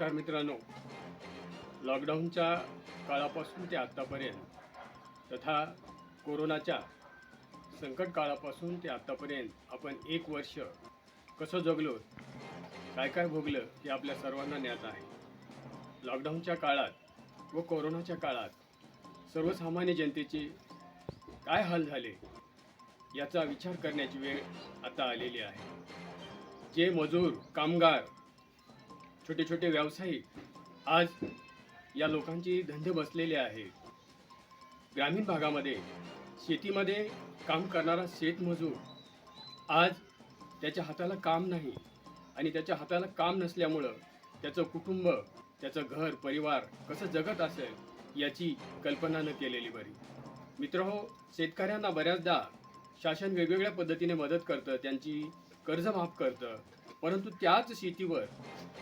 नमस्कार मित्रांनो. लॉकडाऊनच्या काळापासून ते आत्तापर्यंत तथा कोरोनाच्या संकट काळापासून ते आत्तापर्यंत आपण एक वर्ष कसं जगलो काय काय भोगलं हे आपल्या सर्वांना ज्ञात आहे. लॉकडाऊनच्या काळात व कोरोनाच्या काळात सर्वसामान्य जनतेचे काय हाल झाले याचा विचार करण्याची वेळ आता आलेली आहे. जे मजूर कामगार छोटे छोटे व्यावसायिक आज या लोकांची धंदे बसलेले आहे. ग्रामीण भागामध्ये शेतीमध्ये काम करणारा शेतमजूर आज त्याच्या हाताला काम नाही आणि त्याच्या हाताला काम नसल्यामुळं त्याचं कुटुंब त्याचं घर परिवार कसं जगत असेल याची कल्पना न केलेली बरी. मित्रहो शेतकऱ्यांना बऱ्याचदा शासन वेगवेगळ्या पद्धतीने मदत करतं त्यांची कर्ज माफ करतं परंतु त्याच शेतीवर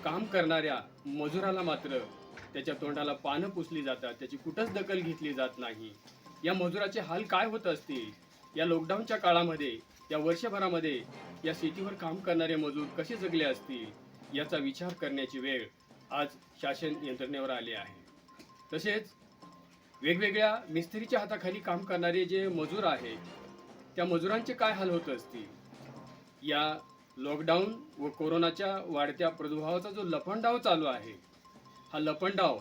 काम करणाऱ्या मजुराला मात्र त्याच्या तोंडाला पानं पुसली जातात त्याची कुठंच दखल घेतली जात नाही. या मजुराचे हाल काय होत असतील? या लॉकडाऊनच्या काळामध्ये या वर्षभरामध्ये या शेतीवर काम करणारे मजूर कसे जगले असतील? याचा विचार करण्याची वेळ आज शासन यंत्रणेवर आली आहे. तसेच वेगवेगळ्या मिस्त्रीच्या हाताखाली काम करणारे जे मजूर आहेत त्या मजुरांचे काय हाल होत असतील? या लॉकडाऊन व कोरोनाच्या वाढत्या प्रादुर्भावाचा जो लपंडाव चालू आहे हा लपंडाव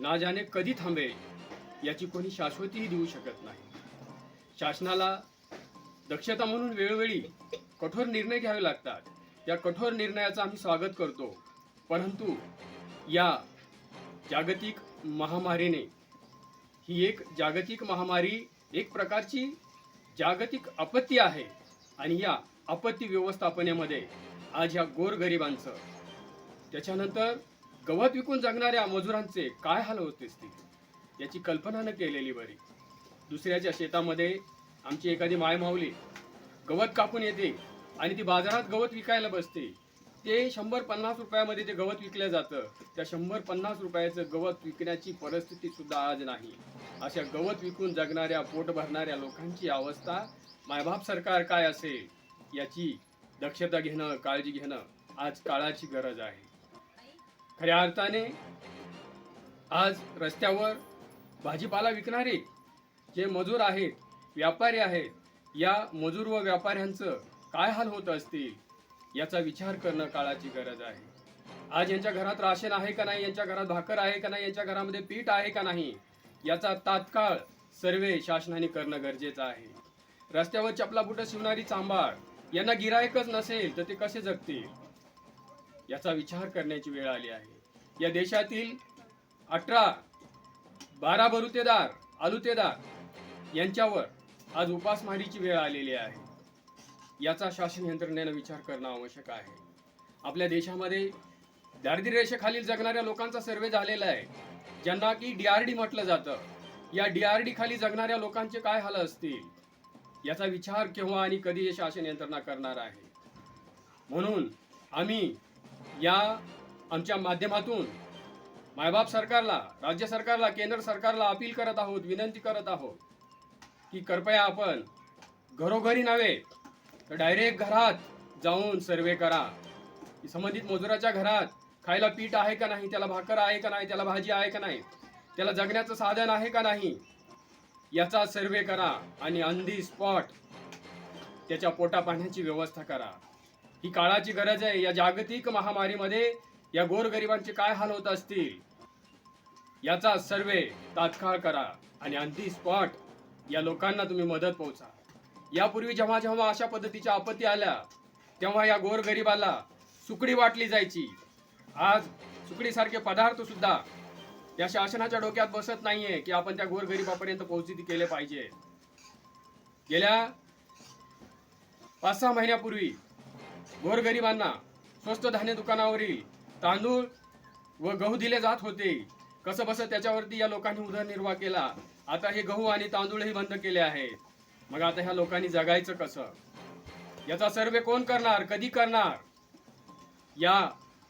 ना जाणे कधी थांबेल याची कोणी शाश्वतीही देऊ शकत नाही. शासनाला दक्षता म्हणून वेळोवेळी कठोर निर्णय घ्यावे लागतात. त्या कठोर निर्णयाचं आम्ही स्वागत करतो. परंतु या जागतिक महामारीने ही एक जागतिक महामारी एक प्रकारची जागतिक आपत्ती आहे आणि या आपत्ती व्यवस्थापनेमध्ये आज ह्या गोरगरिबांचं. त्याच्यानंतर गवत विकून जगणाऱ्या मजुरांचे काय हाल होत असतील याची कल्पना न केलेली बरी. दुसऱ्याच्या शेतामध्ये आमची एखादी मायमावली गवत कापून येते आणि ती बाजारात गवत विकायला बसते. ते शंभर पन्नास रुपयामध्ये ते गवत विकलं जातं. त्या शंभर पन्नास रुपयाचं गवत विकण्याची परिस्थिती सुद्धा आज नाही. अशा गवत विकून जगणाऱ्या पोट भरणाऱ्या लोकांची अवस्था मायबाप सरकार काय असेल? याची दक्षता घेणं काळजी घेणं आज काळाची गरज आहे. खऱ्या अर्थाने आज रस्त्यावर भाजीपाला विकणारे जे मजूर आहेत व्यापारी आहेत या मजूर व व्यापाऱ्यांचं काय हाल होत असतील याचा विचार करणं काळाची गरज आहे. आज यांच्या घरात राशन आहे का नाही यांच्या घरात भाकर आहे का नाही यांच्या घरामध्ये पीठ आहे का नाही याचा तात्काळ सर्वे शासनाने करणं गरजेचं आहे. रस्त्यावर चपला बुटं शिवणारी चांभाळ यांना गिरायकच नसेल तर ते कसे जगतील? याचा विचार करण्याची वेळ आली आहे. या देशातील अठरा बारा बरुतेदार आलुतेदार यांच्यावर आज उपासमारीची वेळ आलेली आहे. याचा शासन यंत्रणेनं विचार करणं आवश्यक आहे. आपल्या देशामध्ये दारिद्र्य रेषेखालील जगणाऱ्या लोकांचा सर्वे झालेला आहे. ज्यांना की डी आर डी म्हटलं जातं. या डी आर डी खाली जगणाऱ्या लोकांचे काय हाल असतील? याचा विचार केव्हा आणि कधी हे शासन यंत्रणा करणार आहे? म्हणून आम्ही या आमच्या माध्यमातून मायबाप सरकारला राज्य सरकारला केंद्र सरकारला अपील करत आहोत विनंती करत आहोत की कृपया आपण घरोघरी नव्हे तर डायरेक्ट घरात जाऊन सर्वे करा. संबंधित मजुराच्या घरात खायला पीठ आहे का नाही त्याला भाकर आहे का नाही त्याला भाजी आहे का नाही त्याला जगण्याचं साधन आहे का नाही याचा सर्वे करा आणि ऑन दी स्पॉट त्याच्या पोटा पाण्याची व्यवस्था करा. ही काळाची गरज आहे. या जागतिक महामारीमध्ये या गोरगरिबांचे काय हाल होत असतील? याचा सर्वे तात्काळ करा आणि ऑन दी स्पॉट या लोकांना तुम्ही मदत पोहोचा. यापूर्वी जेव्हा जेव्हा अशा पद्धतीच्या आपत्ती आल्या तेव्हा या गोरगरिबाला सुकडी वाटली जायची. आज सुकडीसारखे पदार्थ सुद्धा या शासनाच्या डोक्यात बसत नाहीये की आपण त्या गोरगरिबापर्यंत पोहोचित केले पाहिजे. गेल्या पाच सहा महिन्यापूर्वी गोरगरिबांना स्वस्त धान्य दुकानावरील तांदूळ व गहू दिले जात होते. कसं बसं त्याच्यावरती या लोकांनी उदरनिर्वाह केला. आता हे गहू आणि तांदूळही बंद केले आहेत मग आता ह्या लोकांनी जगायचं कसं? याचा सर्वे कोण करणार? कधी करणार? या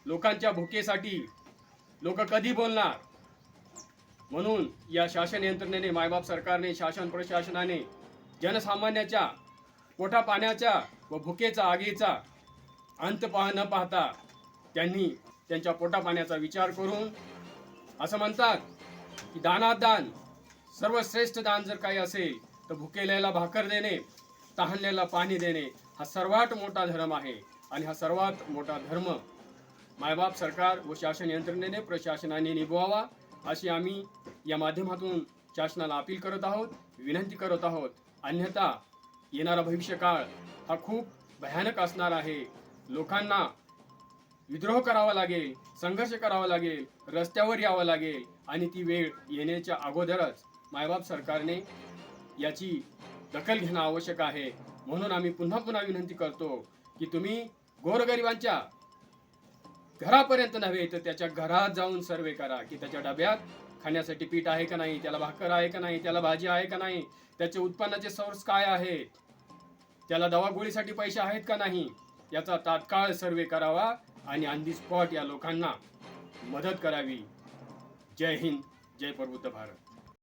लोकांच्या भुकेसाठी लोक कधी बोलणार? म्हणून या शासन यंत्रणेने मायबाप सरकारने शासन प्रशासनाने जनसामान्याच्या पोटा पाण्याच्या व भुकेचा आगीचा अंत पाह न पाहता त्यांनी त्यांच्या पोटापाण्याचा विचार करून असं म्हणतात की दानात दान सर्वश्रेष्ठ दान जर काही असेल तर भुकेल्याला भाकर देणे तहानलेला पाणी देणे हा सर्वात मोठा धर्म आहे आणि हा सर्वात मोठा धर्म मायबाप सरकार व शासन यंत्रणेने प्रशासनाने निभवावा अशी आम्ही या माध्यमातून शासनाला अपील करत आहोत विनंती करत आहोत. अन्यथा येणारा भविष्यकाळ हा खूप भयानक असणार आहे. लोकांना विद्रोह करावा लागेल संघर्ष करावा लागेल रस्त्यावर यावं लागेल आणि ती वेळ येण्याच्या अगोदरच मायबाप सरकारने याची दखल घेणं आवश्यक आहे. म्हणून आम्ही पुन्हा पुन्हा विनंती करतो की तुम्ही गोरगरिबांच्या घरापर्यंत नव्हे तर त्याच्या घरात जाऊन सर्वे करा की त्याच्या डब्यात खाण्यासाठी पीठ आहे का नाही त्याला भाकर आहे का नाही त्याला भाजी आहे का नाही त्याचे उत्पन्नाचे सोर्स काय आहेत त्याला दवागोळीसाठी पैसे आहेत का नाही याचा तात्काळ सर्वे करावा आणि ऑन दी स्पॉट या लोकांना मदत करावी. जय हिंद जय प्रबुद्ध भारत.